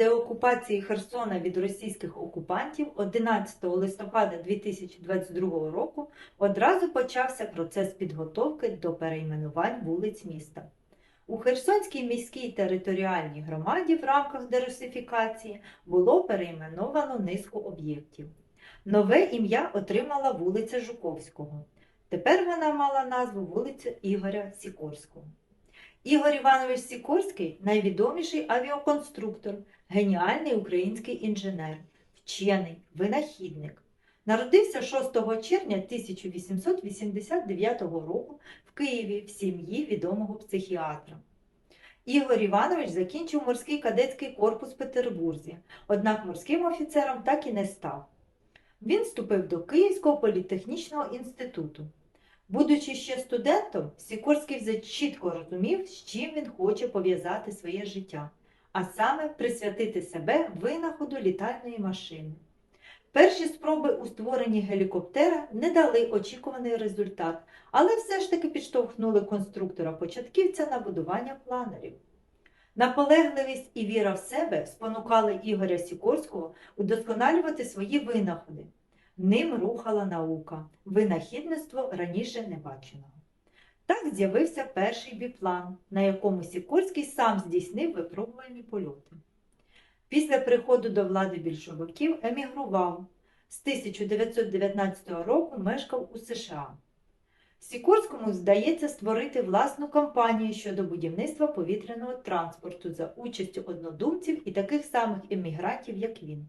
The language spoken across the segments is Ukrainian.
окупації Херсона від російських окупантів 11 листопада 2022 року одразу почався процес підготовки до перейменувань вулиць міста. У Херсонській міській територіальній громаді в рамках дерусифікації було перейменовано низку об'єктів. Нове ім'я отримала вулиця Жуковського. Тепер вона мала назву вулиця Ігоря Сікорського. Ігор Іванович Сікорський найвідоміший авіаконструктор, геніальний український інженер, вчений, винахідник. Народився 6 червня 1889 року в Києві в сім'ї відомого психіатра. Ігор Іванович закінчив морський кадетський корпус в Петербурзі, однак морським офіцером так і не став. Він вступив до Київського політехнічного інституту. Будучи ще студентом, Сікорський вже чітко розумів, з чим він хоче пов'язати своє життя, а саме присвятити себе винаходу літальної машини. Перші спроби у створенні гелікоптера не дали очікуваний результат, але все ж таки підштовхнули конструктора-початківця на будування планерів. Наполегливість і віра в себе спонукали Ігоря Сікорського удосконалювати свої винаходи. Ним рухала наука, винахідництво раніше не баченого. Так з'явився перший біплан, на якому Сікорський сам здійснив випробувальні польоти. Після приходу до влади більшовиків емігрував. З 1919 року мешкав у США. Сікорському здається створити власну компанію щодо будівництва повітряного транспорту за участю однодумців і таких самих емігрантів, як він.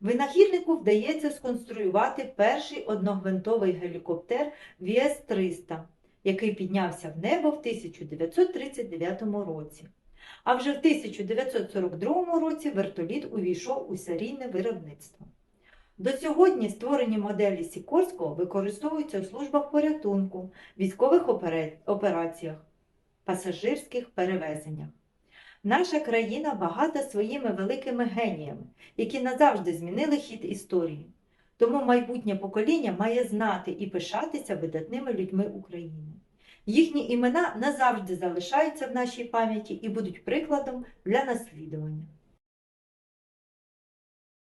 Винахіднику вдається сконструювати перший одногвинтовий гелікоптер ВС-300, який піднявся в небо в 1939 році. А вже в 1942 році вертоліт увійшов у серійне виробництво. До сьогодні створені моделі Сікорського використовуються у службах порятунку, військових операціях, пасажирських перевезеннях. Наша країна багата своїми великими геніями, які назавжди змінили хід історії. Тому майбутнє покоління має знати і пишатися видатними людьми України. Їхні імена назавжди залишаються в нашій пам'яті і будуть прикладом для наслідування.